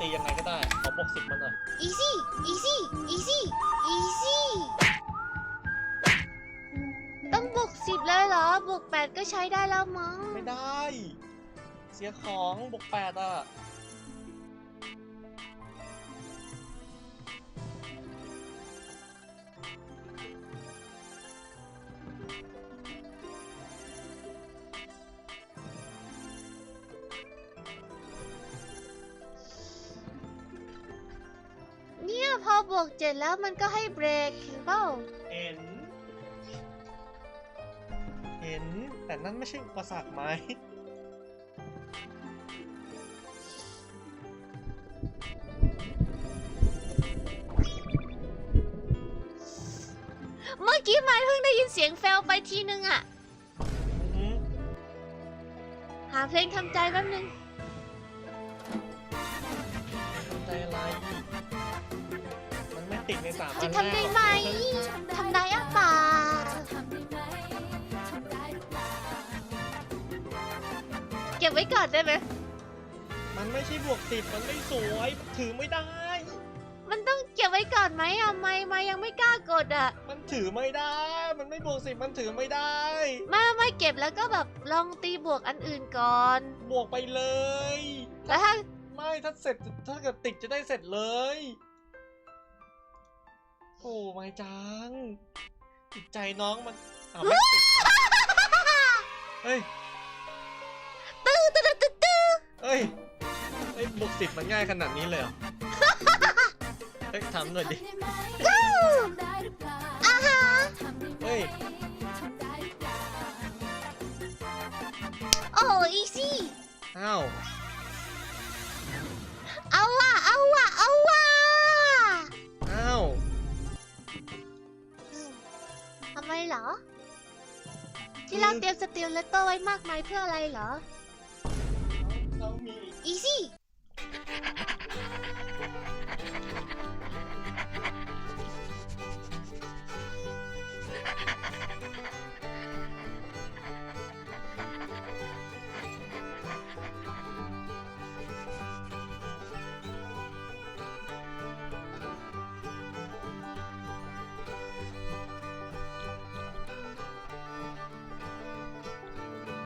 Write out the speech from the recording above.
ตียังไงก็ได้ ขอบวกสิบมาหน่อยอีซี่อีซี่อีซี่อีซี่ต้องบวกสิบเลยเหรอบวกแปดก็ใช้ได้แล้วมั้ง ไม่ได้ เสียของบวกแปดอะ วกเจ็ดแล้วมันก็ให้เบรกเห็นเปล่าเห็น เห็น แต่นั่นไม่ใช่อุปสรรคไหม เมื่อกี้ไม่เพิ่งได้ยินเสียงแฟลไปทีนึงอะอือหือหาเพลงทำใจแป๊บนึง ติดในสามอัจะนทำได้ไหมทำได้อะป่าเก็บไว้ก่อนได้ไหม มันไม่ใช่บวกสิบมันไม่สวย ถือไม่ได้ มันต้องเก็บไว้ก่อนไหมอะไม่ไม่ยังไม่กล้ากดอะมันถือไม่ได้ มันไม่บวกสิบมันถือไม่ได้ไม่ไม่เก็บแล้วก็แบบลองตีบวกอันอื่นก่อน บวกไปเลย แล้วถ้าไม่ถ้าเสร็จถ้าเกิดติดจะได้เสร็จเลย โอ้ไม่จังจิตใจน้องมันอ้าวไม่ติดเฮ้ยตื้อตื้อตื้อตื้อเฮ้ยเฮ้ยบวกสิบมันง่ายขนาดนี้เลยเหรอเฮ้ยถามหน่อยดิอ่าฮะเฮ้ยโอ้อีซี่อ้าว ทำไมเหรอ ที่เราเตรียมสเตีลเลตโตไว้มากมายเพื่ออะไรเหรอเขามีอีซี่